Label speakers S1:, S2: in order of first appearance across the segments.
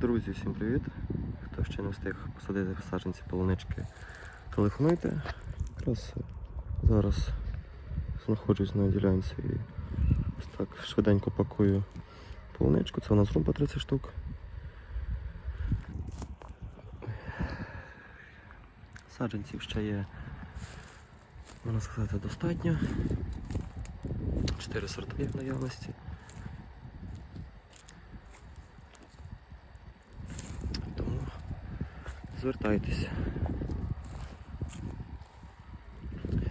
S1: Друзі, всім привіт! Хто ще не встиг посадити в саджанці полунички, телефонуйте. Якраз зараз знаходжусь на ділянці і ось так швиденько пакую полуничку. Це у нас румба 30 штук. Саджанців ще є, можна сказати, достатньо. Чотири сорти в наявності. Тому звертайтеся.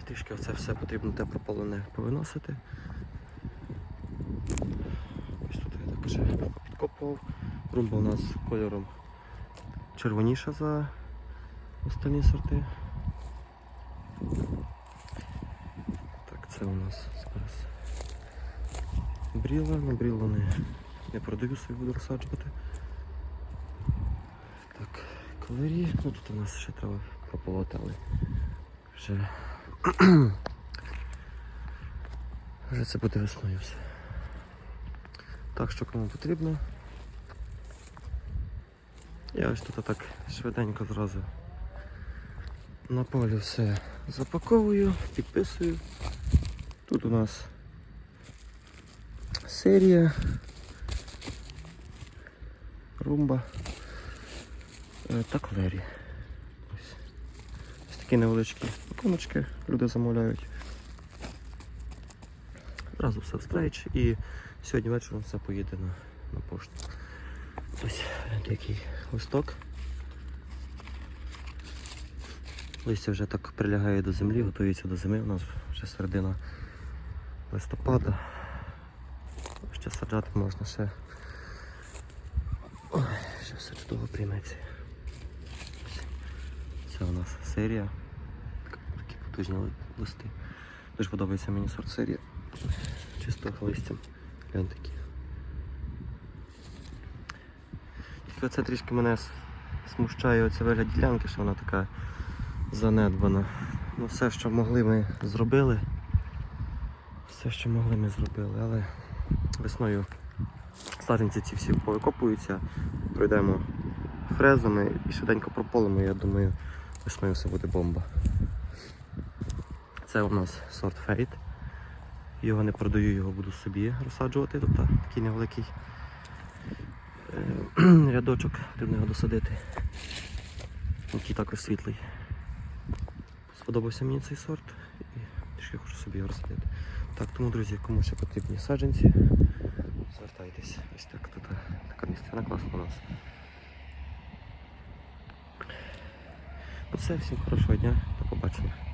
S1: Трішки оце все потрібно те прополоне повиносити. Ось тут я так вже підкопував. Румба у нас кольором червоніша за остальні сорти. Так, це у нас зараз бріла, на брілу не, не продаю собі, буду розсаджувати. Так, калорії. Ну тут у нас ще треба прополоти, але вже, вже це буде весною все. Так що кому потрібно. Я ось тут так швиденько зразу на полі все запаковую, підписую. Тут у нас серія. Румба та клері. Ось. Ось такі невеличкі іконочки люди замовляють. Одразу все в стрейч і сьогодні вечором все поїде на, на пошту. Ось такий листок. Листя вже так прилягає до землі, готується до зими. У нас вже середина листопада. Ще саджати можна ще. Ой, ще все чудово прийметься. Це у нас серія. Так- Такі потужні листи. Дуже подобається мені сорт серія. Чистого листям. Глянь такі. Тільки це трішки мене смущає оця вигляд ділянки, що вона така занедбана. Ну все, що могли ми зробили. Все, що могли ми зробили, але весною саджанці ці всі повикопуються, пройдемо фрезами і швиденько прополимо, я думаю, весною все буде бомба. Це у нас сорт фейт. Його не продаю, його буду собі розсаджувати. Тут такий невеликий е, рядочок, потрібно його досадити. Який також світлий. Сподобався мені цей сорт і трішки хочу собі його розсадити. Так, тому, друзі, кому ще потрібні саджанці, звертайтесь. Ось так тут е, така місцина класна у нас. Все, всім хорошого дня, до побачення.